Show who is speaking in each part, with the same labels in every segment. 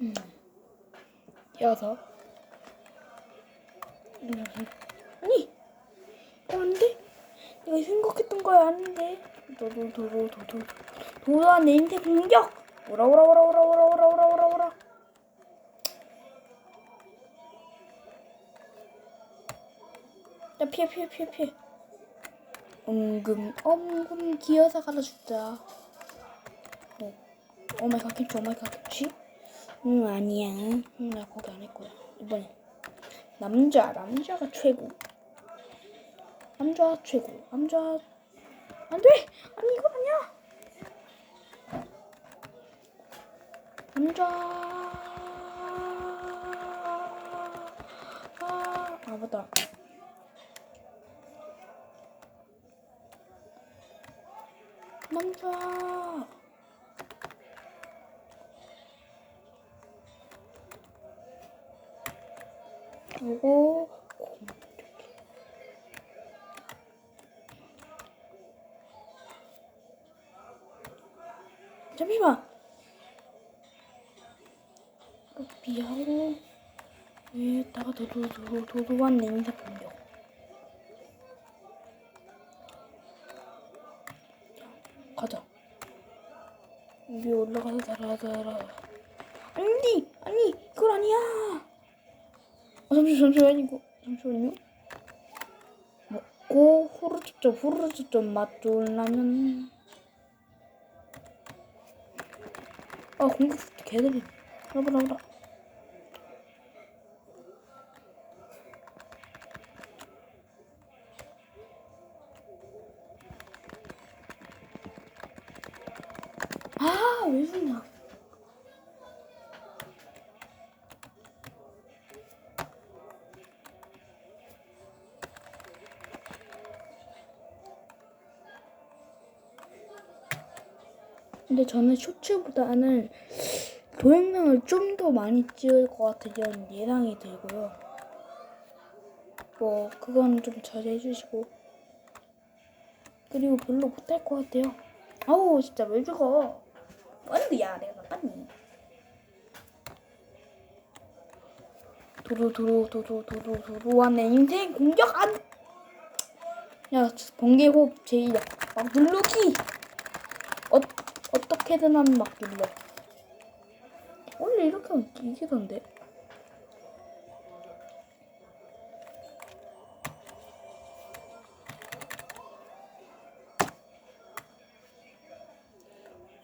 Speaker 1: 음. 여섯. 여섯. 아니, 어, 안 돼. 내가 생각했던 거야 아닌데. 도도도도도도. 도도한 내 인생 공격. 오라 오라 오라 오라 오라 오라 오라 오라 오라. 야 피해 피해 피해 피해. 엉금 엉금 기어서 가다 죽자. 어, 오마이갓 김치 오마이갓 김치? 응 아니야. 응, 나 거기 안 할 거야. 이번엔 남자 남자가 최고. 남자 최고. 남자 안 돼. 아니 이건 아니야. 남자 아, 아 맞다. 남자 그리고 잠시만. 미하로 위에다가 도도도 도도한 냉사 공격 가자. 위에 올라가서 달아달아. 아니 아니 그건 아니야 아, 잠시 잠시만 이거 잠시만요. 먹고 후루쭈쭈 후루쭈쭈 맛 좋은 라면. 아 공격 개들이. 라브라 라브라 아왜 죽냐 근데 저는 쇼츠보다는 동영상을 좀 더 많이 찍을 것 같은 예상이 들고요. 뭐 그건 좀 자제해 주시고 그리고 별로 못할 것 같아요. 아우 진짜 왜 죽어? 뭔데야 내가 나빴니? 도로 도로 도로 도로 도로한 내 인생 공격 안. 야 번개 호흡 제2야 막 누르기. 어 어떻게든 하면 막 눌러. 원래 이렇게 하면 이기던데.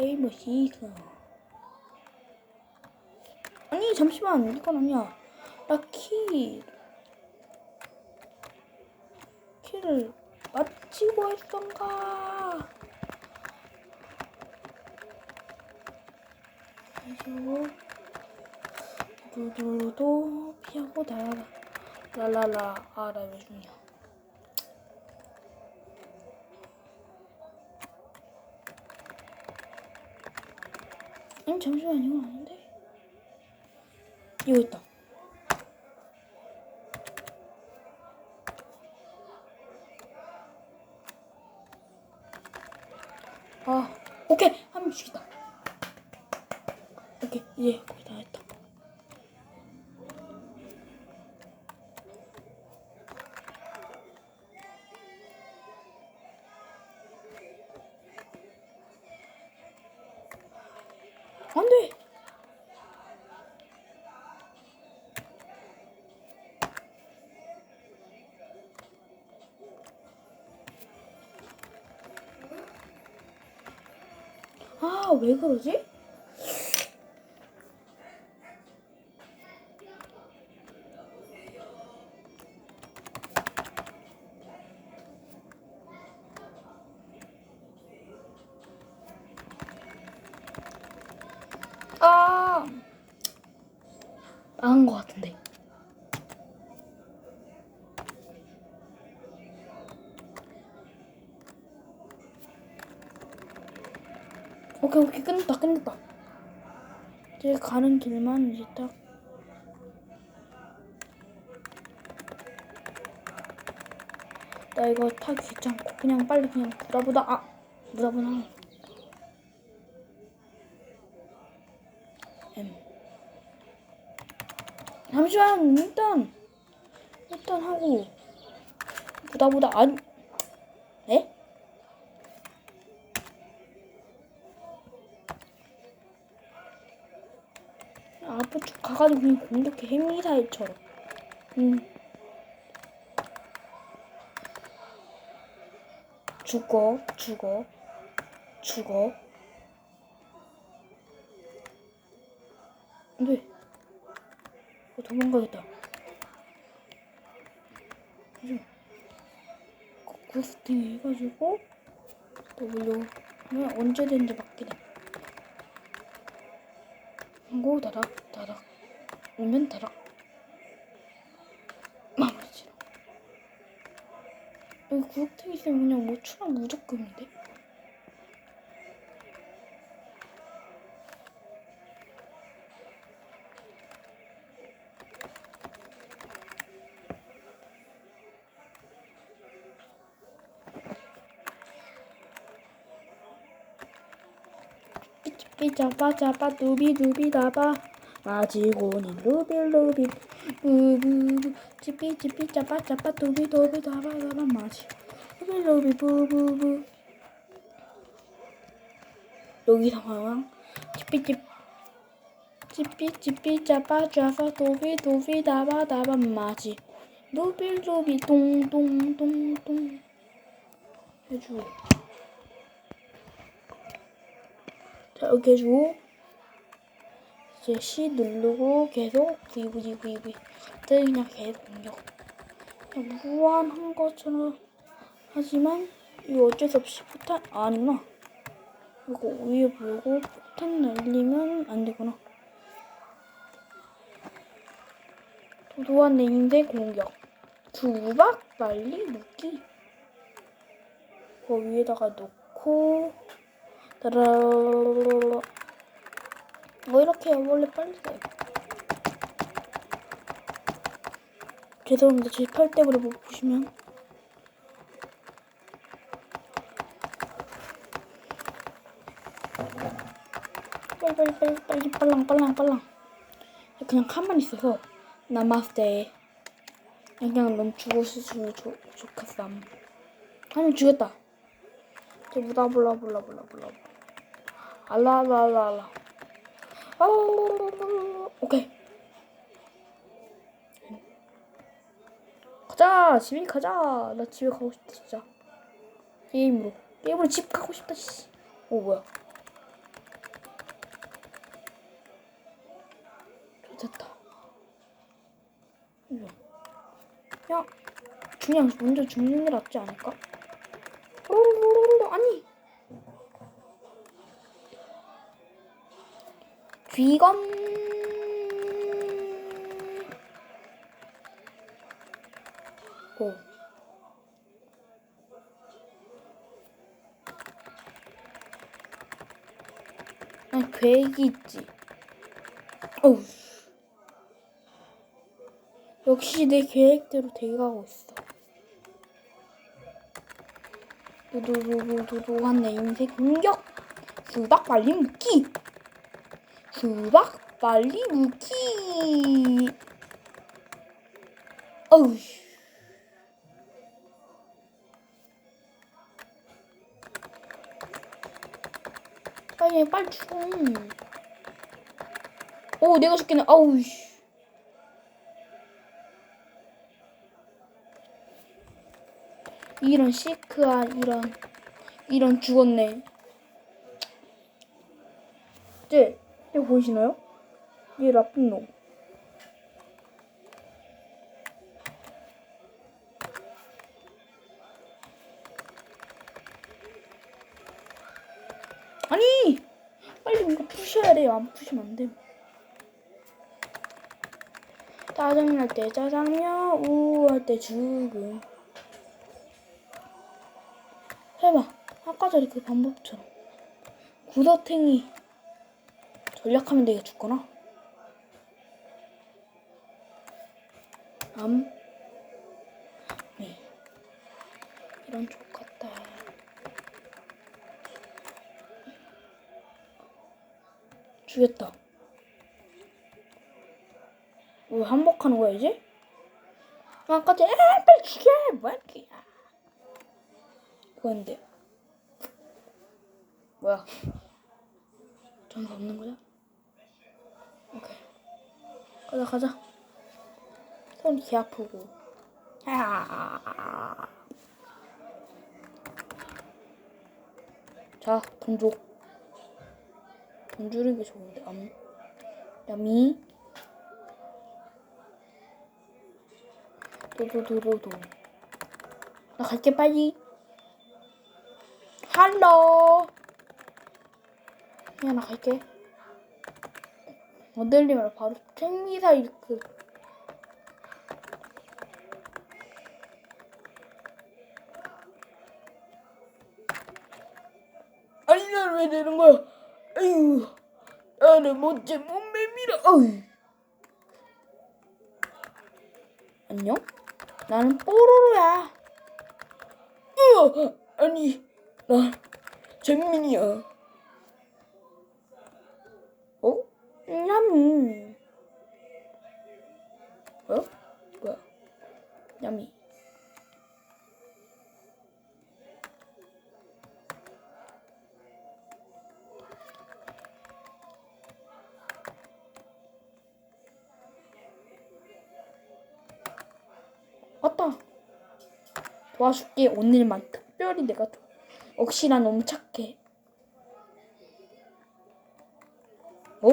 Speaker 1: 에이머 시그. 아니 잠시만 이건 아니야. 나 키. 키를 맞히고 했던가. 그리고 두두도 피하고 달아라 랄랄라 아나 왜 죽냐 아니 잠시만 이건 아닌데? 이거 있다. 아 오케이. 한명 죽였다 오케이 이제 거의 다 했다 안돼 아 왜 그러지? 오케이, 오케이, 끝났다, 끝났다. 이제 가는 길만 이제 딱. 나 이거 타기 귀찮고 그냥 빨리 그냥 보다보다 아 보다보다 M 잠시만 일단 일단 하고 보다 보다 안 가가지고 그냥 공격해 핵미사일처럼. 음. 죽어 죽어 죽어. 안 돼 어, 도망가겠다. 그죠? 고스팅 해가지고 W 하면 언제든지 맞게 돼 하고 다닥 다닥 오면 다닥 마무리 지러 여기 구역탱이 있으면 그냥 뭐 추락 무조건인데? 삐짜빠짜빠 두비두비다바 마지고니 루빌루비. 부부부 찌삐 찌삐 짜빠 짜빠 두비두비다바다바 마지 루빌루비 부부부. 여기 상황. 찌삐찌 찌삐 찌삐 짜빠 짜빠 두비두비다바다바 마지 루빌루비 똥똥똥똥 해줘 자 이렇게 해주고 이제 C 누르고 계속 VVVV 그때 그냥 계속 공격. 그냥 무한한 것처럼 하지만 이거 어쩔 수 없이 폭탄 아, 아니구나. 이거 위에 보고 폭탄 날리면 안 되구나. 도도한 내 인생 공격. 두박 빨리 묶기. 그 위에다가 놓고 따라라라라라 뭐 이렇게 원래 빨리 돼요 죄송합니다. 제 팔 때문에 못 보시면. 빨리 빨리 빨리 빨리 빨랑 빨랑 빨랑. 그냥 가만히 있어서 나마스테. 그냥 넌 죽었을 줄 좋겠어 아니면 죽였다. 저 무다 볼라 볼라 볼라 볼라. 알라 알라 알라 아 오케이. 가자 집에 가자. 나 집에 가고 싶다 진짜. 게임으로. 게임으로 집 가고 싶다 씨 오 뭐야. 좋겠다. 야 그냥 먼저 죽는 게 낫지 않을까? 아니 귀검. 오 아니 계획이 있지. 어우. 역시 내 계획대로 돼가고 있어. 두두두두두한 내 인생 공격. 수박 빨리 묶기 수박? 빨리 묶기. 어우 빨리 빨리 죽어. 오 내가 죽겠네. 아우 씨. 이런 시크한 이런 이런 죽었네. 네, 이거 보이시나요? 얘 나쁜 놈. 아니 빨리 뭔가 푸셔야 돼요. 안 푸시면 안 돼. 짜증날 때 짜장면, 우할 때 죽음. 해봐. 아까 전에 그 방법처럼. 구더탱이 전략하면 내가 죽거나. 암. 네. 이런 족 같다. 죽였다. 왜 한복하는 거야 이제? 아까지 에 빨리 죽여 뭐야 이게 그건데 뭐야 전가 없는 거야? 오케이 가자 가자 개 아프고 아. 자, 돈 줘. 돈 주는 게 좋은데, 암. 야미. 도도도도도. 나 갈게, 빨리. 할로. 야, 나 갈게. 어들리면 바로 생미사 이렇게. 아니 나는 왜 되는 거야? 아유 나는 못제 몸매미라 어이 안녕? 나는 뽀로로야 으 아니 나 잼민이야 어? 야미 어? 뭐야 야미 왔다. 도와줄게. 오늘만 특별히 내가 도... 역시 난 너무 착해. 어?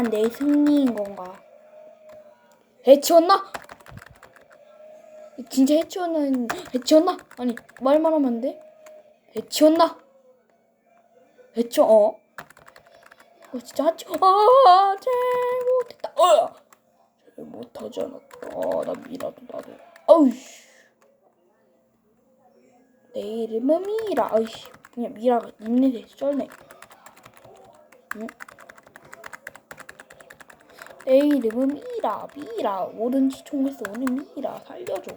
Speaker 1: 야미한 내 승리인 건가? 해치웠나? 진짜 해치웠나? 해치웠나? 아니 말만 하면 안 돼? 해치웠나? 해치워 어? 어 진짜 해치 아 잘못했다 어 잘못하지 않았다 나 미라도 나도 어우씨 내 이름은 미라 어이씨 그냥 미라가 있네 쩔네 응? 내 이름은 미라 미라. 오른지 총을 쏘는 미라. 살려줘.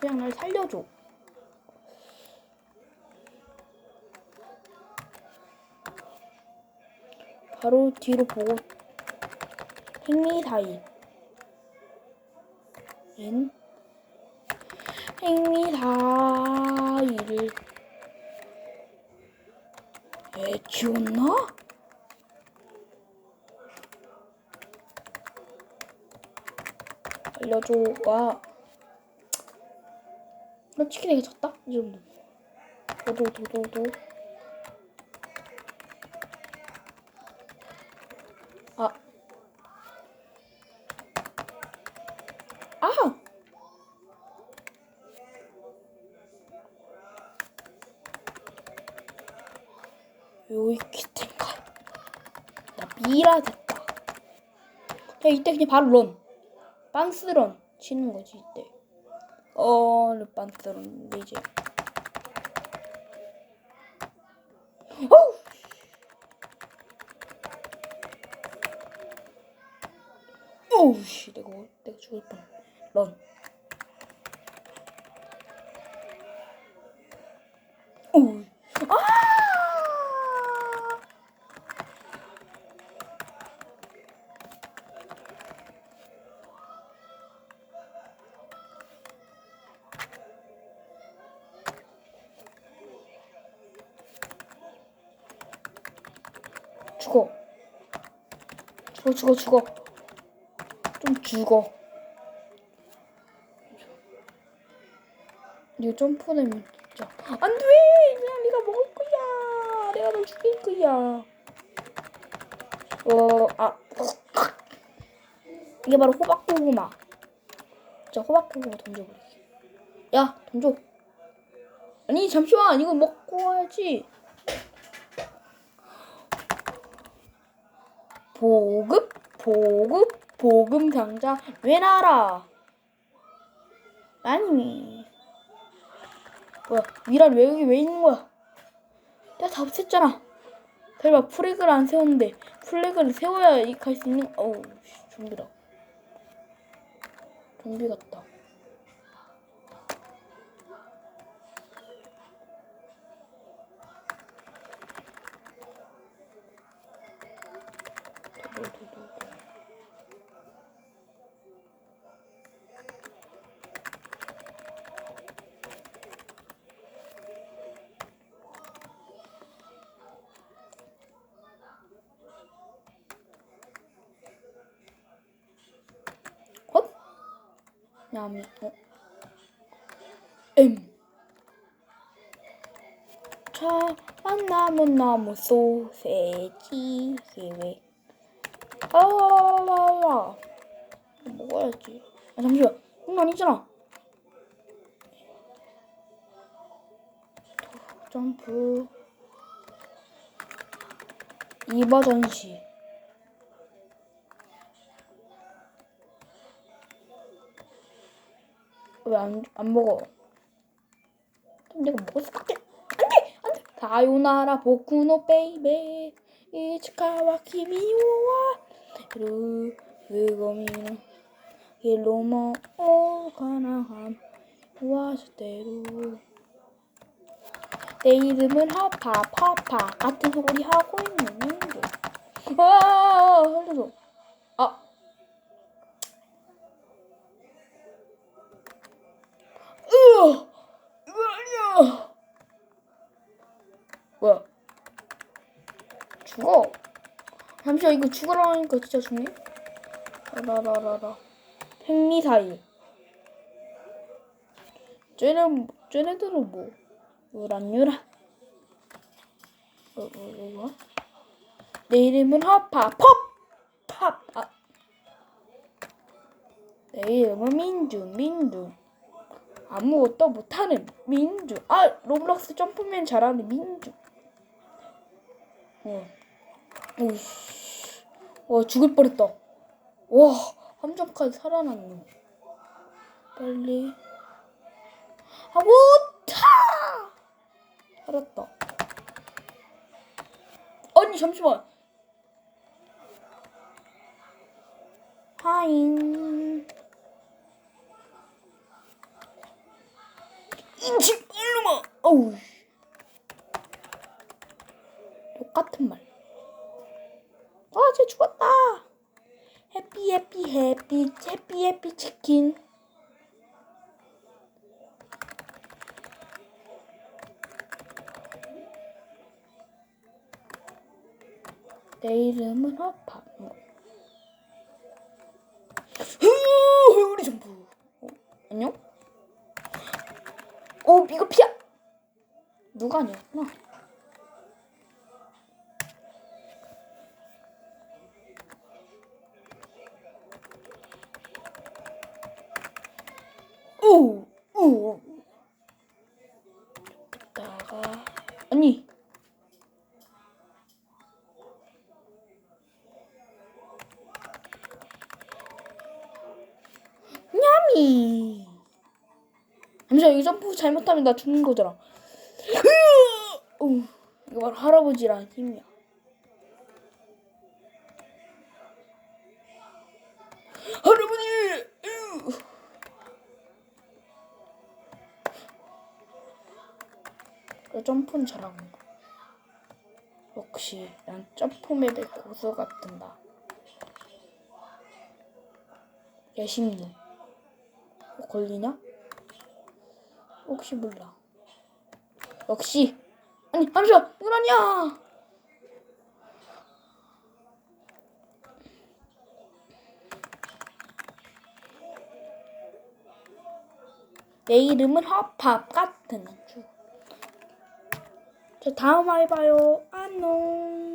Speaker 1: 그냥 날 살려줘. 바로 뒤로 보고 행리사이. 인 행리사이를 해치웠나? 알려줘 와. 나 치킨 애가 졌다 이 정도. 도도 도도도. 아. 아. 요이 키텐가. 나 미라 됐다. 야 이때 그냥 바로 런. 빤스런 치는 거지 이때. 어, 빤스런 이제. 어우! 어우 씨, 내가 내가 죽을 뻔. 런. 죽어, 죽어, 죽어. 좀 죽어. 이거 점프되면 진짜. 안 돼! 그냥 네가 먹을 거야. 내가 널 죽일 거야. 어, 아. 이게 바로 호박고구마. 진짜 호박고구마 던져버리기. 야, 던져. 아니, 잠시만. 이거 먹고 와야지. 보급? 보급? 보금 상자 왜 나라 아니. 뭐야 미란 왜 여기 왜 있는 거야? 내가 다 없앴잖아. 다 설마 플래그를 안 세웠는데 플래그를 세워야 갈 수 있는 어우 씨, 좀비다. 좀비 같다 도도도도. 헛? 냠이 어? 아와와와. 먹어야지. 아 잠시만. 이건 아니잖아. 점프. 이버 전시. 왜 안 안 먹어? 내가 먹을 수밖에 안돼! 안돼! 사요나라 보쿠노 베이베 이츠카와 키미오와 루 그거미노 일로모 오가나함. 와스테루 내 이름은 하파 파파 같은 소리 하고 있는데. 아 흘려서 아! 이거 아니야! 뭐야? 죽어 잠시만 이거 죽으라니까 진짜 죽네? 라라라라 팽리사일. 쟤는 쟤네들은 뭐 유란유라 어, 어, 어, 뭐야? 내 이름은 하파 pop팝 아. 내 이름은 민주 민주 아무것도 못하는 민주. 아 로블록스 점프맨 잘하는 민주. 어. 오이씨 와 죽을 뻔했다. 와 함정까지 살아났네. 빨리. 하고 타 살았다. 아니 잠시만. 하잉 인치 빨로마! 어우 똑같은 말 아, 쟤 죽었다. 해피 해피 해피 해피 해피 치킨. 내 이름은 허파. 우리 점프. 어, 안녕? 오, 이거 피야. 누가 아니었구나. 오, 오. 다가 아니. 냠이. 잠시만 이 점프 잘못하면 나 죽는 거잖아. 오, 이거 바로 할아버지라는 힘이야. 점프는 잘하는 거. 역시 난 점프맵의 고수 같은다. 예심리. 어, 걸리냐? 혹시 몰라. 역시. 아니 잠시만 이건 아니야. 내 이름은 허팝 같은 주. 저 다음 화에 봐요. 안녕.